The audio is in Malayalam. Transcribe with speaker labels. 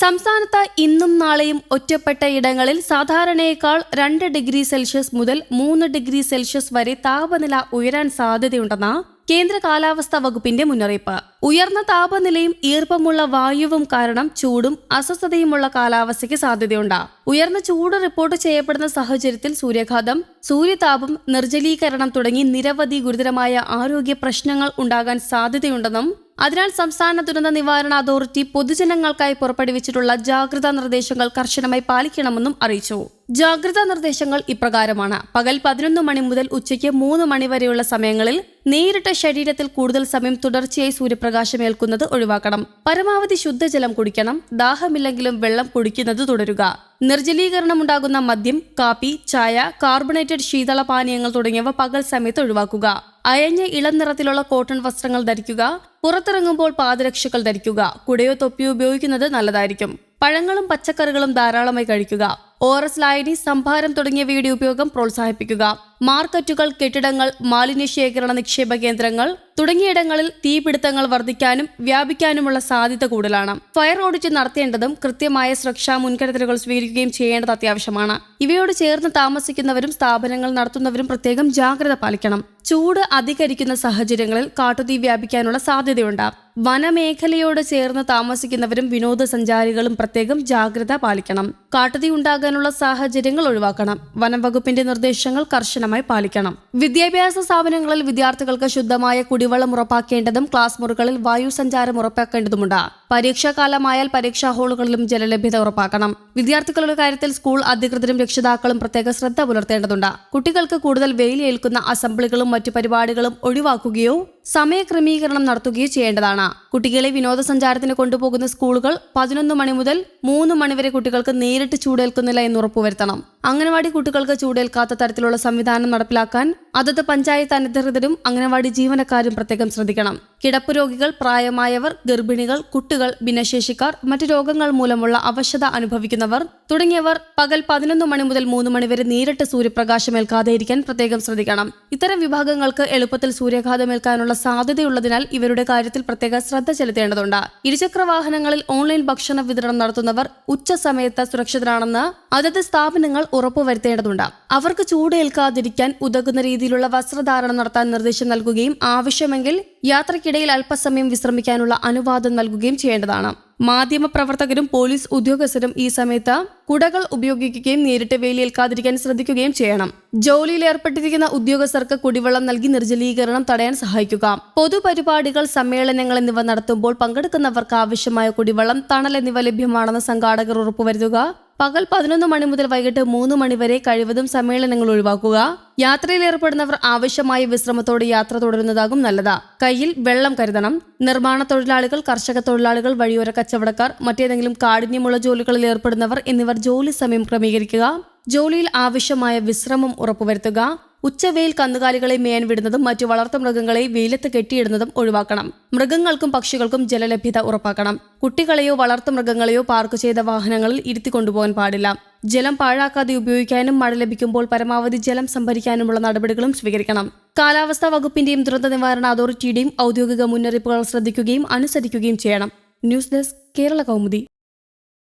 Speaker 1: സംസ്ഥാനത്ത് ഇന്നും നാളെയും ഒറ്റപ്പെട്ട ഇടങ്ങളിൽ സാധാരണയേക്കാൾ രണ്ട് ഡിഗ്രി സെൽഷ്യസ് മുതൽ മൂന്ന് ഡിഗ്രി സെൽഷ്യസ് വരെ താപനില ഉയരാൻ സാധ്യതയുണ്ടെന്ന കേന്ദ്ര കാലാവസ്ഥാ വകുപ്പിന്റെ മുന്നറിയിപ്പ്. ഉയർന്ന താപനിലയും ഈർപ്പമുള്ള വായുവും കാരണം ചൂടും അസ്വസ്ഥതയുമുള്ള കാലാവസ്ഥയ്ക്ക് സാധ്യതയുണ്ട്. ഉയർന്ന ചൂട് റിപ്പോർട്ട് ചെയ്യപ്പെടുന്ന സാഹചര്യത്തിൽ സൂര്യാഘാതം സൂര്യതാപം നിർജലീകരണം തുടങ്ങി നിരവധി ഗുരുതരമായ ആരോഗ്യ പ്രശ്നങ്ങൾ ഉണ്ടാകാൻ സാധ്യതയുണ്ടെന്നും അതിനാൽ സംസ്ഥാന ദുരന്ത നിവാരണ അതോറിറ്റി പൊതുജനങ്ങൾക്കായി പുറപ്പെടുവിച്ചിട്ടുള്ള ജാഗ്രതാ നിർദ്ദേശങ്ങൾ കർശനമായി പാലിക്കണമെന്നും അറിയിച്ചു. ജാഗ്രതാ നിർദ്ദേശങ്ങൾ ഇപ്രകാരമാണ്. പകൽ പതിനൊന്ന് മണി മുതൽ ഉച്ചയ്ക്ക് മൂന്ന് മണി വരെയുള്ള സമയങ്ങളിൽ നേരിട്ട് ശരീരത്തിൽ കൂടുതൽ സമയം തുടർച്ചയായി സൂര്യപ്രകാശം ഏൽക്കുന്നത് ഒഴിവാക്കണം. പരമാവധി ശുദ്ധജലം കുടിക്കണം. ദാഹമില്ലെങ്കിലും വെള്ളം കുടിക്കുന്നത് തുടരുക. നിർജലീകരണം ഉണ്ടാകുന്ന മദ്യം കാപ്പി ചായ കാർബണേറ്റഡ് ശീതള പാനീയങ്ങൾ തുടങ്ങിയവ പകൽ സമയത്ത് ഒഴിവാക്കുക. അയഞ്ഞ ഇളം നിറത്തിലുള്ള കോട്ടൺ വസ്ത്രങ്ങൾ ധരിക്കുക. പുറത്തിറങ്ങുമ്പോൾ പാദരക്ഷകൾ ധരിക്കുക. കുടയോ തൊപ്പിയോ ഉപയോഗിക്കുന്നത് നല്ലതായിരിക്കും. പഴങ്ങളും പച്ചക്കറികളും ധാരാളമായി കഴിക്കുക. ഓറസ് ലായനി സംഭാരം തുടങ്ങിയവയുടെ ഉപയോഗം പ്രോത്സാഹിപ്പിക്കുക മാർക്കറ്റുകൾ കെട്ടിടങ്ങൾ മാലിന്യശേഖരണ നിക്ഷേപ കേന്ദ്രങ്ങൾ തുടങ്ങിയിടങ്ങളിൽ തീപിടുത്തങ്ങൾ വർദ്ധിക്കാനും വ്യാപിക്കാനുമുള്ള സാധ്യത കൂടുതലാണ്. ഫയർ ഓഡിറ്റ് നടത്തേണ്ടതും കൃത്യമായ സുരക്ഷാ മുൻകരുതലുകൾ സ്വീകരിക്കുകയും ചെയ്യേണ്ടത് അത്യാവശ്യമാണ്. ഇവയോട് ചേർന്ന് താമസിക്കുന്നവരും സ്ഥാപനങ്ങൾ നടത്തുന്നവരും പ്രത്യേകം ജാഗ്രത പാലിക്കണം. ചൂട് അധികരിക്കുന്ന സാഹചര്യങ്ങളിൽ കാട്ടുതീ വ്യാപിക്കാനുള്ള സാധ്യതയുണ്ട്. വനമേഖലയോട് ചേർന്ന് താമസിക്കുന്നവരും വിനോദസഞ്ചാരികളും പ്രത്യേകം ജാഗ്രത പാലിക്കണം. കാട്ടുതീ ഉണ്ടാകാനുള്ള സാഹചര്യങ്ങൾ ഒഴിവാക്കണം. വനം വകുപ്പിന്റെ നിർദ്ദേശങ്ങൾ കർശനമായി പാലിക്കണം. വിദ്യാഭ്യാസ സ്ഥാപനങ്ങളിൽ വിദ്യാർത്ഥികൾക്ക് ശുദ്ധമായ കുടിവെള്ളം ഉറപ്പാക്കേണ്ടതും ക്ലാസ് മുറികളിൽ വായു സഞ്ചാരം ഉറപ്പാക്കേണ്ടതുമുണ്ട് പരീക്ഷാകാലമായാൽ പരീക്ഷാ ഹാളുകളിലും ജലലഭ്യത ഉറപ്പാക്കണം. വിദ്യാർത്ഥികളുടെ കാര്യത്തിൽ സ്കൂൾ അധികൃതരും രക്ഷിതാക്കളും പ്രത്യേക ശ്രദ്ധ പുലർത്തേണ്ടതുണ്ട്. കുട്ടികൾക്ക് കൂടുതൽ വെയിലേൽക്കുന്ന അസംബ്ലികളും മറ്റു പരിപാടികളും ഒഴിവാക്കുകയോ സമയക്രമീകരണം നടത്തുകയോ ചെയ്യേണ്ടതാണ്. കുട്ടികളെ വിനോദസഞ്ചാരത്തിന് കൊണ്ടുപോകുന്ന സ്കൂളുകൾ പതിനൊന്ന് മണി മുതൽ മൂന്ന് മണിവരെ കുട്ടികൾക്ക് നേരിട്ട് ചൂടേൽക്കുന്നില്ല എന്ന് ഉറപ്പുവരുത്തണം. അംഗനവാടി കുട്ടികൾക്ക് ചൂടേൽക്കാത്ത തരത്തിലുള്ള സംവിധാനം നടപ്പിലാക്കാൻ അതത് പഞ്ചായത്ത് അനധികൃതരും അംഗനവാടി ജീവനക്കാരും പ്രത്യേകം ശ്രദ്ധിക്കണം. കിടപ്പ് രോഗികൾ പ്രായമായവർ ഗർഭിണികൾ കുട്ടികൾ ഭിന്നശേഷിക്കാർ മറ്റു രോഗങ്ങൾ മൂലമുള്ള അവശത അനുഭവിക്കുന്നവർ തുടങ്ങിയവർ പകൽ പതിനൊന്ന് മണി മുതൽ മൂന്ന് മണി വരെ നേരിട്ട് സൂര്യപ്രകാശം ഏൽക്കാതെ ഇരിക്കാൻ പ്രത്യേകം ശ്രദ്ധിക്കണം. ഇത്തരം വിഭാഗങ്ങൾക്ക് എളുപ്പത്തിൽ സൂര്യാഘാതമേൽക്കാനുള്ള സാധ്യതയുള്ളതിനാൽ ഇവരുടെ കാര്യത്തിൽ പ്രത്യേക ശ്രദ്ധ ചെലുത്തേണ്ടതുണ്ട്. ഇരുചക്ര വാഹനങ്ങളിൽ ഓൺലൈൻ ഭക്ഷണ വിതരണം നടത്തുന്നവർ ഉച്ച സമയത്ത് സുരക്ഷിതരാണെന്ന് അതത് സ്ഥാപനങ്ങൾ ഉറപ്പുവരുത്തേണ്ടതുണ്ട്. അവർക്ക് ചൂടേൽക്കാതിരിക്കാൻ ഉതകുന്ന രീതിയിലുള്ള വസ്ത്രധാരണം നടത്താൻ നിർദ്ദേശം നൽകുകയും ആവശ്യമെങ്കിൽ യാത്രക്കിടയിൽ അല്പസമയം വിശ്രമിക്കാനുള്ള അനുവാദം നൽകുകയും ചെയ്യേണ്ടതാണ്. മാധ്യമപ്രവർത്തകരും പോലീസ് ഉദ്യോഗസ്ഥരും ഈ സമയത്ത് കുടകൾ ഉപയോഗിക്കുകയും നേരിട്ട് വേലിയേൽക്കാതിരിക്കാൻ ശ്രദ്ധിക്കുകയും ചെയ്യണം. ജോലിയിൽ ഏർപ്പെട്ടിരിക്കുന്ന ഉദ്യോഗസ്ഥർക്ക് കുടിവെള്ളം നൽകി നിർജലീകരണം തടയാൻ സഹായിക്കുക. പൊതുപരിപാടികൾ സമ്മേളനങ്ങൾ എന്നിവ നടത്തുമ്പോൾ പങ്കെടുക്കുന്നവർക്ക് ആവശ്യമായ കുടിവെള്ളം തണൽ എന്നിവ ലഭ്യമാണെന്ന് സംഘാടകർ ഉറപ്പുവരുത്തുക. പകൽ പതിനൊന്ന് മണി മുതൽ വൈകിട്ട് മൂന്ന് മണി വരെ കഴിവതും സമ്മേളനങ്ങൾ ഒഴിവാക്കുക. യാത്രയിൽ ഏർപ്പെടുന്നവർ ആവശ്യമായ വിശ്രമത്തോടെ യാത്ര തുടരുന്നതാകും നല്ലത്. കയ്യിൽ വെള്ളം കരുതണം. നിർമ്മാണ തൊഴിലാളികൾ കർഷക തൊഴിലാളികൾ വഴിയോര കച്ചവടക്കാർ മറ്റേതെങ്കിലും കാഠിന്യമുള്ള ജോലികളിൽ ഏർപ്പെടുന്നവർ എന്നിവർ ജോലി സമയം ക്രമീകരിക്കുക. ജോലിയിൽ ആവശ്യമായ വിശ്രമം ഉറപ്പുവരുത്തുക. ഉച്ചവെയിൽ കന്നുകാലികളെ മേയാൻ വിടുന്നതും മറ്റു വളർത്തുമൃഗങ്ങളെ വെയിലത്ത് കെട്ടിയിടുന്നതും ഒഴിവാക്കണം. മൃഗങ്ങൾക്കും പക്ഷികൾക്കും ജലലഭ്യത ഉറപ്പാക്കണം. കുട്ടികളെയോ വളർത്തുമൃഗങ്ങളെയോ പാർക്ക് ചെയ്ത വാഹനങ്ങളിൽ ഇരുത്തി കൊണ്ടുപോകാൻ പാടില്ല. ജലം പാഴാക്കാതെ ഉപയോഗിക്കാനും മഴ ലഭിക്കുമ്പോൾ പരമാവധി ജലം സംഭരിക്കാനുമുള്ള നടപടികളും സ്വീകരിക്കണം. കാലാവസ്ഥാ വകുപ്പിന്റെയും ദുരന്ത നിവാരണ അതോറിറ്റിയുടെയും ഔദ്യോഗിക മുന്നറിയിപ്പുകൾ ശ്രദ്ധിക്കുകയും അനുസരിക്കുകയും ചെയ്യണം. News desk Kerala Kaumudi.